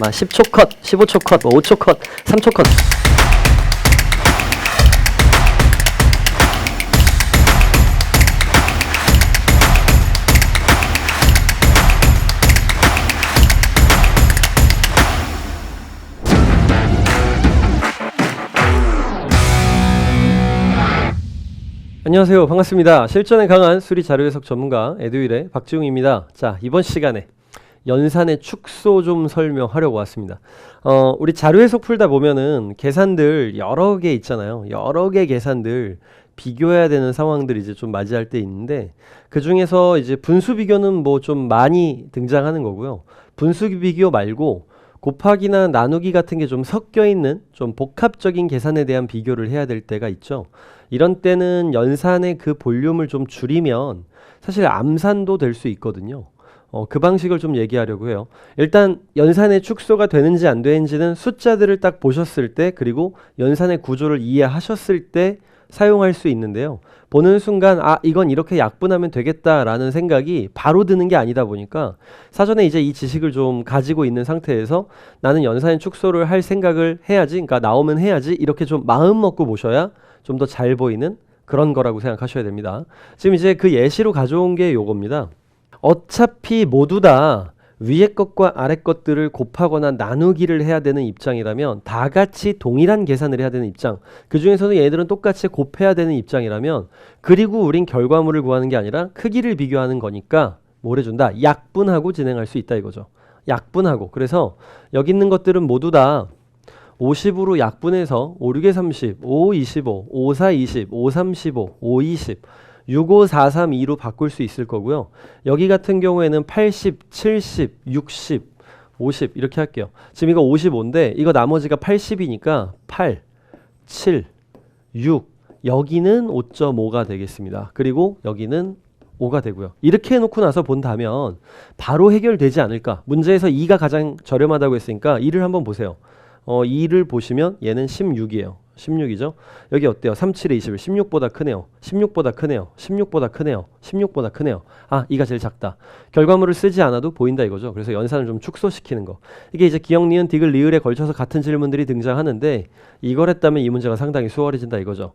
막 10초 컷, 15초 컷, 뭐 5초 컷, 3초 컷. 안녕하세요. 반갑습니다. 실전에 강한 수리 자료 해석 전문가 에듀윌의 박지웅입니다. 자, 이번 시간에 연산의 축소 좀 설명하려고 왔습니다. 어, 우리 자료 해석 풀다 보면은 계산들 여러 개 있잖아요. 여러 개 계산들 비교해야 되는 상황들이 이제 좀 맞이할 때 있는데 그 중에서 이제 분수 비교는 뭐 좀 많이 등장하는 거고요. 분수 비교 말고 곱하기나 나누기 같은 게 좀 섞여 있는 좀 복합적인 계산에 대한 비교를 해야 될 때가 있죠. 이런 때는 연산의 그 볼륨을 좀 줄이면 사실 암산도 될 수 있거든요. 어, 그 방식을 좀 얘기하려고 해요. 일단 연산의 축소가 되는지 안 되는지는 숫자들을 딱 보셨을 때 그리고 연산의 구조를 이해하셨을 때 사용할 수 있는데요. 보는 순간 아 이건 이렇게 약분하면 되겠다라는 생각이 바로 드는 게 아니다 보니까 사전에 이제 이 지식을 좀 가지고 있는 상태에서 나는 연산의 축소를 할 생각을 해야지 그러니까 나오면 해야지 이렇게 좀 마음 먹고 보셔야 좀 더 잘 보이는 그런 거라고 생각하셔야 됩니다. 지금 이제 그 예시로 가져온 게 요겁니다. 어차피 모두 다 위에 것과 아래 것들을 곱하거나 나누기를 해야 되는 입장이라면 다 같이 동일한 계산을 해야 되는 입장. 그 중에서는 얘들은 똑같이 곱해야 되는 입장이라면 그리고 우린 결과물을 구하는 게 아니라 크기를 비교하는 거니까 뭘 해준다? 약분하고 진행할 수 있다 이거죠. 약분하고. 그래서 여기 있는 것들은 모두 다 50으로 약분해서 5, 6에 30, 5, 25, 5, 4, 20, 5, 35, 5, 20, 6, 5, 4, 3, 2로 바꿀 수 있을 거고요. 여기 같은 경우에는 80, 70, 60, 50 이렇게 할게요. 지금 이거 55인데 이거 나머지가 80이니까 8, 7, 6 여기는 5.5가 되겠습니다. 그리고 여기는 5가 되고요. 이렇게 해놓고 나서 본다면 바로 해결되지 않을까. 문제에서 2가 가장 저렴하다고 했으니까 2를 한번 보세요. 어, 2를 보시면 얘는 16이에요. 16이죠. 여기 어때요? 3, 7에 21. 16보다 크네요. 16보다 크네요. 16보다 크네요. 16보다 크네요. 아, 2가 제일 작다. 결과물을 쓰지 않아도 보인다 이거죠. 그래서 연산을 좀 축소시키는 거. 이게 이제 기억, 니은, 디귿, 리을에 걸쳐서 같은 질문들이 등장하는데 이걸 했다면 이 문제가 상당히 수월해진다 이거죠.